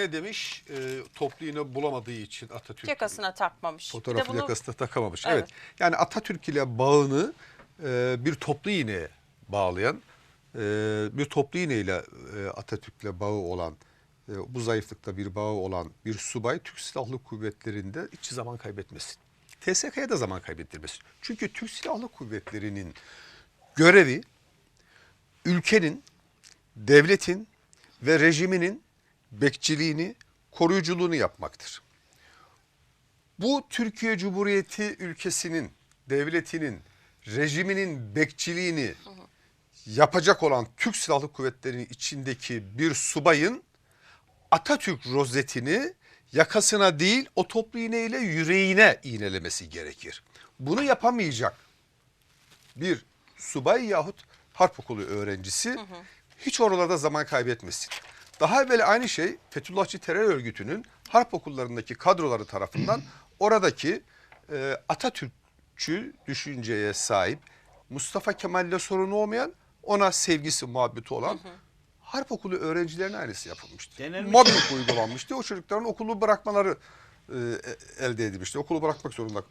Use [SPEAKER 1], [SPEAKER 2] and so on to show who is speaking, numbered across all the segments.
[SPEAKER 1] ne demiş? E, toplu iğne bulamadığı için Atatürk
[SPEAKER 2] Yakasına takmamış.
[SPEAKER 1] Fotoğrafı
[SPEAKER 2] bunu-
[SPEAKER 1] yakasına takamamış. Evet.
[SPEAKER 2] Evet.
[SPEAKER 1] Yani Atatürk ile bağını e, bir toplu iğneye bağlayan, e, bir toplu iğneyle e, Atatürk'le bağı olan, e, bu zayıflıkta bir bağı olan bir subay Türk Silahlı Kuvvetleri'nde hiç zaman kaybetmesin. TSK'ya da zaman kaybettirmesin. Çünkü Türk Silahlı Kuvvetleri'nin görevi ülkenin, devletin ve rejiminin bekçiliğini, koruyuculuğunu yapmaktır. Bu Türkiye Cumhuriyeti ülkesinin, devletinin, rejiminin bekçiliğini yapacak olan Türk Silahlı Kuvvetleri'nin içindeki bir subayın Atatürk rozetini yakasına değil o toplu iğneyle yüreğine iğnelemesi gerekir. Bunu yapamayacak bir subay yahut harp okulu öğrencisi hiç oralarda zaman kaybetmesin. Daha evvel aynı şey Fethullahçı terör örgütünün harp okullarındaki kadroları tarafından oradaki e, Atatürkçü düşünceye sahip Mustafa Kemal'le sorunu olmayan ona sevgisi muhabbeti olan harp okulu öğrencilerine aynısı yapılmıştı.
[SPEAKER 3] Denilmiş.
[SPEAKER 1] Mobbing uygulanmıştı. O çocukların okulu bırakmaları e, e, elde edilmişti. Okulu bırakmak zorunda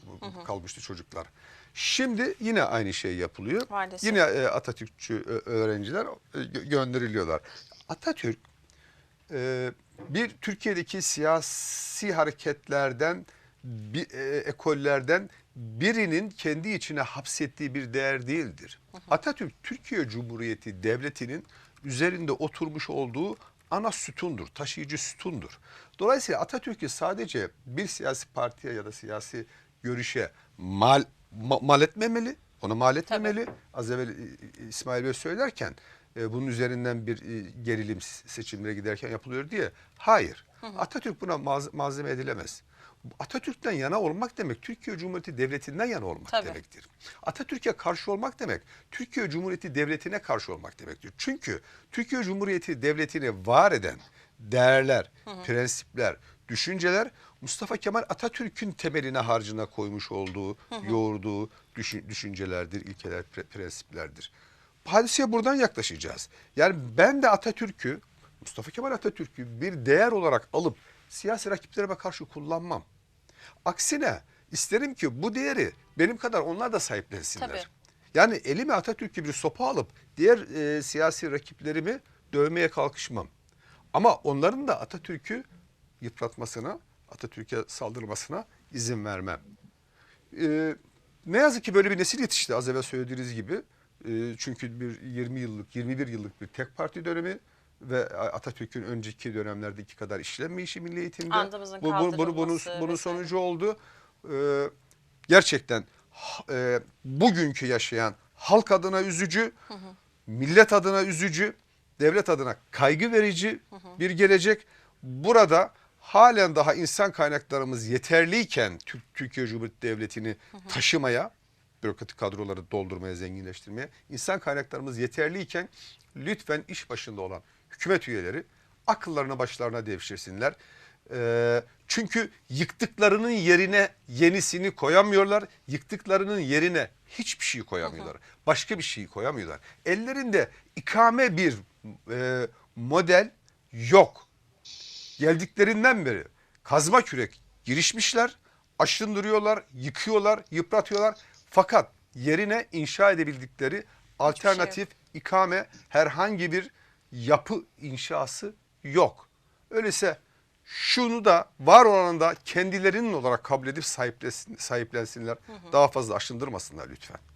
[SPEAKER 1] kalmıştı çocuklar. Şimdi yine aynı şey yapılıyor.
[SPEAKER 2] Maalesef.
[SPEAKER 1] Yine e, Atatürkçü e, öğrenciler e, gö- gönderiliyorlar. Atatürk e, bir Türkiye'deki siyasi hareketlerden, bir, e, ekollerden birinin kendi içine hapsettiği bir değer değildir. Atatürk Türkiye Cumhuriyeti Devleti'nin üzerinde oturmuş olduğu ana sütundur, taşıyıcı sütundur. Dolayısıyla Atatürk'ü sadece bir siyasi partiye ya da siyasi görüşe mal, ma- mal etmemeli, onu mal etmemeli. Az evvel İsmail Bey söylerken e, bunun üzerinden bir e, gerilim seçimlere giderken yapılıyor diye. Hayır. Atatürk buna maz- malzeme edilemez. Atatürk'ten yana olmak demek Türkiye Cumhuriyeti Devleti'nden yana olmak
[SPEAKER 2] Tabii.
[SPEAKER 1] demektir. Atatürk'e karşı olmak demek Türkiye Cumhuriyeti Devleti'ne karşı olmak demektir. Çünkü Türkiye Cumhuriyeti Devleti'ni var eden değerler, prensipler, düşünceler Mustafa Kemal Atatürk'ün temeline harcına koymuş olduğu, yoğurduğu düşün- düşüncelerdir, ilkeler, pre- prensiplerdir. Hadiseye buradan yaklaşacağız. Yani ben de Atatürk'ü, Mustafa Kemal Atatürk'ü bir değer olarak alıp siyasi rakiplerime karşı kullanmam. Aksine isterim ki bu değeri benim kadar onlar da sahiplensinler.
[SPEAKER 2] Tabii.
[SPEAKER 1] Yani elime Atatürk'ü bir sopa alıp diğer e, siyasi rakiplerimi dövmeye kalkışmam. Ama onların da Atatürk'ü yıpratmasına, Atatürk'e saldırmasına izin vermem. Ee, ne yazık ki böyle bir nesil yetişti az evvel söylediğiniz gibi. Ee, çünkü bir 20 yıllık, 21 yıllık bir tek parti dönemi ve Atatürk'ün önceki dönemlerdeki kadar işlenmeyişi milli eğitimde.
[SPEAKER 2] Andımızın
[SPEAKER 1] Bu- bu- bunu, bunun, bunun sonucu oldu. Ee, gerçekten e, bugünkü yaşayan halk adına üzücü, millet adına üzücü, devlet adına kaygı verici bir gelecek. Burada halen daha insan kaynaklarımız yeterliyken Türk, Türkiye Cumhuriyeti Devleti'ni taşımaya, bürokratik kadroları doldurmaya, zenginleştirmeye, insan kaynaklarımız yeterliyken lütfen iş başında olan hükümet üyeleri akıllarını başlarına devşirsinler. Ee, çünkü yıktıklarının yerine yenisini koyamıyorlar. Yıktıklarının yerine hiçbir şey koyamıyorlar. Başka bir şey koyamıyorlar. Ellerinde ikame bir e, model yok. Geldiklerinden beri kazma kürek girişmişler, aşındırıyorlar, yıkıyorlar, yıpratıyorlar. Fakat yerine inşa edebildikleri alternatif ikame herhangi bir yapı inşası yok. Öyleyse şunu da var olanı da kendilerinin olarak kabul edip sahiplensin- sahiplensinler. Daha fazla aşındırmasınlar lütfen.